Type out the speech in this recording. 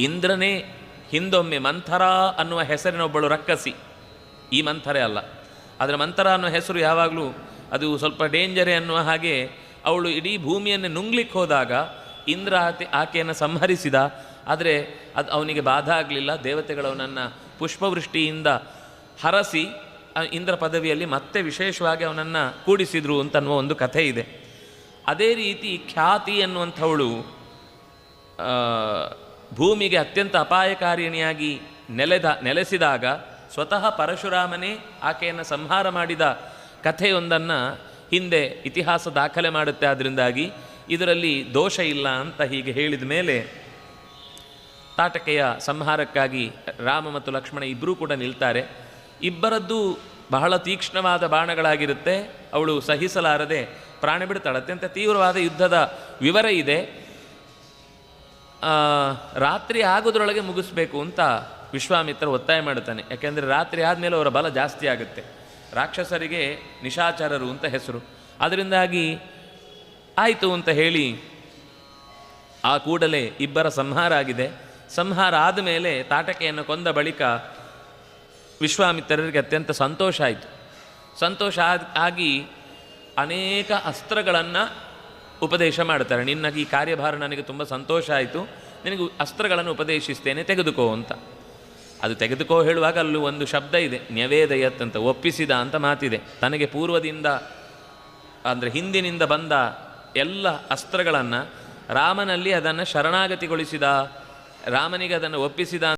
ಇಂದ್ರನೇ ಹಿಂದೊಮ್ಮೆ ಮಂಥರ ಅನ್ನುವ ಹೆಸರಿನೊಬ್ಬಳು ರಕ್ಕಸಿ. ಈ ಮಂಥರೇ ಅಲ್ಲ. ಆದರೆ ಮಂಥರ ಅನ್ನೋ ಹೆಸರು ಯಾವಾಗಲೂ ಅದು ಸ್ವಲ್ಪ ಡೇಂಜರೇ ಅನ್ನುವ ಹಾಗೆ ಅವಳು ಇಡೀ ಭೂಮಿಯನ್ನು ನುಂಗ್ಲಿಕ್ಕೆ ಹೋದಾಗ ಇಂದ್ರ ಆಕೆ ಆಕೆಯನ್ನು ಸಂಹರಿಸಿದ. ಆದರೆ ಅದು ಅವನಿಗೆ ಬಾಧ ಆಗಲಿಲ್ಲ. ದೇವತೆಗಳು ಅವನನ್ನು ಪುಷ್ಪವೃಷ್ಟಿಯಿಂದ ಹರಸಿ ಇಂದ್ರ ಪದವಿಯಲ್ಲಿ ಮತ್ತೆ ವಿಶೇಷವಾಗಿ ಅವನನ್ನು ಕೂಡಿಸಿದ್ರು ಅಂತನ್ನುವ ಒಂದು ಕಥೆ ಇದೆ. ಅದೇ ರೀತಿ ಖ್ಯಾತಿ ಅನ್ನುವಂಥವಳು ಭೂಮಿಗೆ ಅತ್ಯಂತ ಅಪಾಯಕಾರಿಣಿಯಾಗಿ ನೆಲೆದ, ನೆಲೆಸಿದಾಗ ಸ್ವತಃ ಪರಶುರಾಮನೇ ಆಕೆಯನ್ನು ಸಂಹಾರ ಮಾಡಿದ ಕಥೆಯೊಂದನ್ನು ಹಿಂದೆ ಇತಿಹಾಸ ದಾಖಲೆ ಮಾಡುತ್ತೆ. ಅದರಿಂದಾಗಿ ಇದರಲ್ಲಿ ದೋಷ ಇಲ್ಲ ಅಂತ ಹೀಗೆ ಹೇಳಿದ ಮೇಲೆ ತಾಟಕೆಯ ಸಂಹಾರಕ್ಕಾಗಿ ರಾಮ ಮತ್ತು ಲಕ್ಷ್ಮಣ ಇಬ್ಬರೂ ಕೂಡ ನಿಲ್ತಾರೆ. ಇಬ್ಬರದ್ದು ಬಹಳ ತೀಕ್ಷ್ಣವಾದ ಬಾಣಗಳಾಗಿರುತ್ತೆ. ಅವಳು ಸಹಿಸಲಾರದೆ ಪ್ರಾಣ ಬಿಡ್ತಾಳೆ ಅತ್ಯಂತ ತೀವ್ರವಾದ ಯುದ್ಧದ ವಿವರ ಇದೆ. ರಾತ್ರಿ ಆಗೋದ್ರೊಳಗೆ ಮುಗಿಸ್ಬೇಕು ಅಂತ ವಿಶ್ವಾಮಿತ್ರ ಒತ್ತಾಯ ಮಾಡುತ್ತಾನೆ. ಯಾಕೆಂದರೆ ರಾತ್ರಿ ಆದಮೇಲೆ ಅವರ ಬಲ ಜಾಸ್ತಿ ಆಗುತ್ತೆ. ರಾಕ್ಷಸರಿಗೆ ನಿಶಾಚರರು ಅಂತ ಹೆಸರು. ಅದರಿಂದಾಗಿ ಆಯಿತು ಅಂತ ಹೇಳಿ ಆ ಕೂಡಲೇ ಇಬ್ಬರ ಸಂಹಾರ ಆಗಿದೆ. ಸಂಹಾರ ಆದಮೇಲೆ ತಾಟಕೆಯನ್ನು ಕೊಂದ ಬಳಿಕ ವಿಶ್ವಾಮಿತ್ರರಿಗೆ ಅತ್ಯಂತ ಸಂತೋಷ ಆಯಿತು. ಸಂತೋಷ ಆದ್- ಆಗಿ ಅನೇಕ ಅಸ್ತ್ರಗಳನ್ನು ಉಪದೇಶ ಮಾಡ್ತಾರೆ. ನಿನ್ನ ಈ ಕಾರ್ಯಭಾರ ನನಗೆ ತುಂಬ ಸಂತೋಷ ಆಯಿತು. ನಿನಗೆ ಅಸ್ತ್ರಗಳನ್ನು ಉಪದೇಶಿಸ್ತೇನೆ, ತೆಗೆದುಕೋ ಅಂತ. ಅದು ತೆಗೆದುಕೋ ಹೇಳುವಾಗ ಅಲ್ಲೂ ಒಂದು ಶಬ್ದ ಇದೆ. ನ್ಯವೇದಯತ್ ಅಂತ ಒಪ್ಪಿಸಿದ ಅಂತ ಮಾತಿದೆ. ತನಗೆ ಪೂರ್ವದಿಂದ, ಅಂದರೆ ಹಿಂದಿನಿಂದ ಬಂದ ಎಲ್ಲ ಅಸ್ತ್ರಗಳನ್ನು ರಾಮನಲ್ಲಿ ಅದನ್ನು ಶರಣಾಗತಿಗೊಳಿಸಿದ, ರಾಮನಿಗೆ ಅದನ್ನು ಒಪ್ಪಿಸಿದ